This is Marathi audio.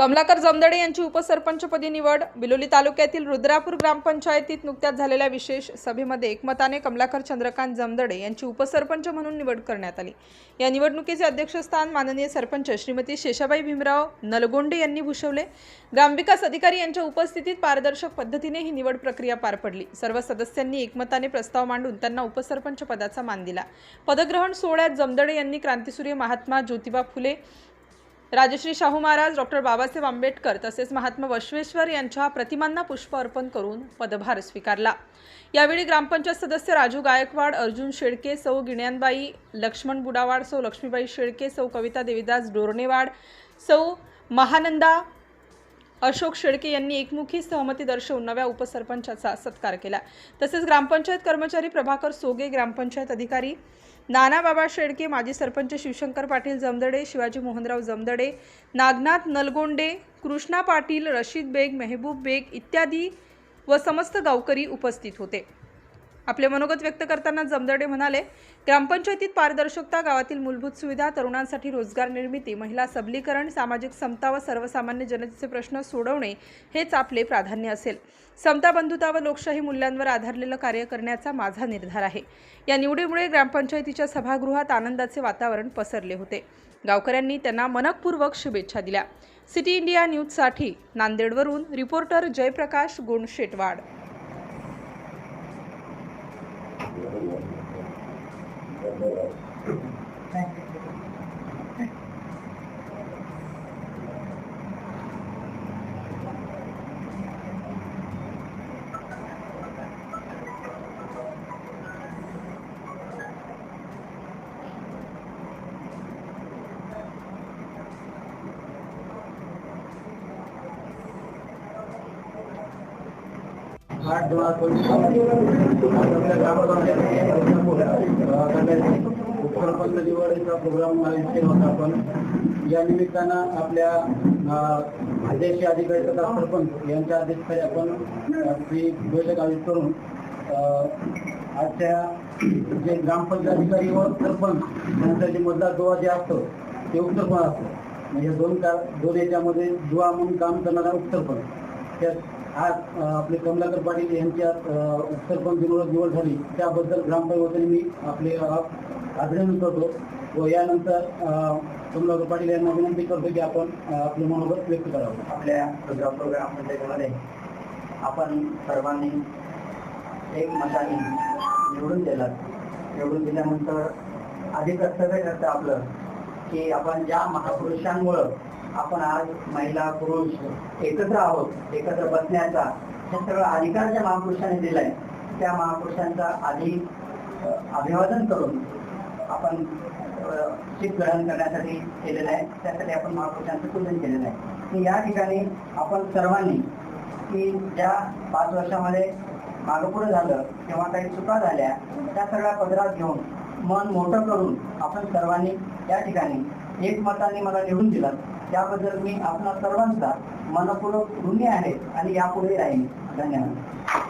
कमलाकर जमदडे यांची उपसरपंचपदी निवड. बिलोली तालुक्यातील रुद्रापूर ग्रामपंचायतीत नुकत्याच झालेल्या विशेष सभेमध्ये एकमताने कमलाकर चंद्रकांत जमदडे यांची उपसरपंच म्हणून निवड करण्यात आली. या निवडणुकीचे अध्यक्षस्थान माननीय सरपंच श्रीमती शेषाबाई भीमराव नलगोंडे यांनी भूषवले. ग्रामविकास अधिकारी यांच्या उपस्थितीत पारदर्शक पद्धतीने ही निवड प्रक्रिया पार पडली. सर्व सदस्यांनी एकमताने प्रस्ताव मांडून त्यांना उपसरपंच पदाचा मान दिला. पदग्रहण सोहळ्यात जमदडे यांनी क्रांतिसूर्य महात्मा ज्योतिबा फुले राजश्री शाहू महाराज डॉक्टर बाबासाहेब आंबेडकर तसेच महात्मा बसवेश्वर यांच्या प्रतिमांना पुष्प अर्पण करून पदभार स्वीकारला. यावेळी ग्रामपंचायत सदस्य राजू गायकवाड अर्जुन शेळके सौ गिण्यानबाई लक्ष्मण बुडावाड सौ लक्ष्मीबाई शेळके सौ कविता देवीदास डोरणेवाड सौ महानंदा अशोक शेळके यांनी एकमुखी सहमती दर्शवून नव्या उपसरपंचाचा सत्कार केला. तसेच ग्रामपंचायत कर्मचारी प्रभाकर सोगे ग्रामपंचायत अधिकारी नाना बाबा शेळके माजी सरपंच शिवशंकर पाटील जमदडे शिवाजी मोहनराव जमदडे नागनाथ नलगोंडे कृष्णा पाटील रशीद बेग मेहबूब बेग इत्यादी व समस्त गावकरी उपस्थित होते. आपले मनोगत व्यक्त करताना जमदडे म्हणाले ग्रामपंचायतीत पारदर्शकता गावातील मूलभूत सुविधा तरुणांसाठी रोजगार निर्मिती महिला सबलीकरण सामाजिक समता व सर्वसामान्य जनतेचे प्रश्न सोडवणे हेच आपले प्राधान्य असेल. समता बंधुता व लोकशाही मूल्यांवर आधारलेलं कार्य करण्याचा माझा निर्धार आहे. या निवडीमुळे ग्रामपंचायतीच्या सभागृहात आनंदाचे वातावरण पसरले होते. गावकऱ्यांनी त्यांना मनकपूर्वक शुभेच्छा दिल्या. सिटी इंडिया न्यूजसाठी नांदेडवरून रिपोर्टर जयप्रकाश गुणशेटवाड आठ दोन हजार दिवाळीचा प्रोग्राम आयोजित होता आपण या निमित्तानं आपल्या अं, अध्यक्ष अधिकारी तथा सरपंच यांच्या अध्यक्षतेखाली आपण ही बैठक आयोजित करून आजच्या जे ग्रामपंचायत अधिकारी व सरपंच यांचा जे मतदार दुवा जे असतो ते उपसरपंच असतं. म्हणजे दोन का दोन याच्यामध्ये दुवा म्हणून काम करणारा उपसरपंच. त्यात आज आपले कमलाकर पाटील यांच्या सरपंच उपसरपंच निवड झाली. त्याबद्दल ग्रामपंचायतीने मी आपले अभिनंदन करतो व यानंतर कमलाकर पाटील यांना विनंती करतो की आपण अ, आपले मनोगत व्यक्त करावं. आपल्या ग्रामपंचायतीमध्ये आपण सर्वांनी एक मताने निवडून दिला. निवडून दिल्यानंतर अधिक कर्तव्य ठरतं आपलं की आपण ज्या महापुरुषांमुळं आपण आज महिला पुरुष एकत्र आहोत एकत्र बसण्याचा. हे सगळं अधिकार ज्या महापुरुषांनी दिलाय. त्या महापुरुषांचा आधी अभिवादन करून आपण शीत ग्रहण करण्यासाठी केलेलं आहे. त्यासाठी आपण महापुरुषांचं पूजन केलेलं आहे. या ठिकाणी आपण सर्वांनी की ज्या पाच वर्षामध्ये मागं झालं किंवा काही चुका झाल्या त्या सगळ्या पदरात घेऊन मन मोठं करून आपण सर्वांनी या ठिकाणी एकमताने मला निवडून दिलं. त्याबद्दल मी आपणा सर्वांचा मनपूर्वक ऋणी आहे आणि यापुढे राहील धन्यवाद.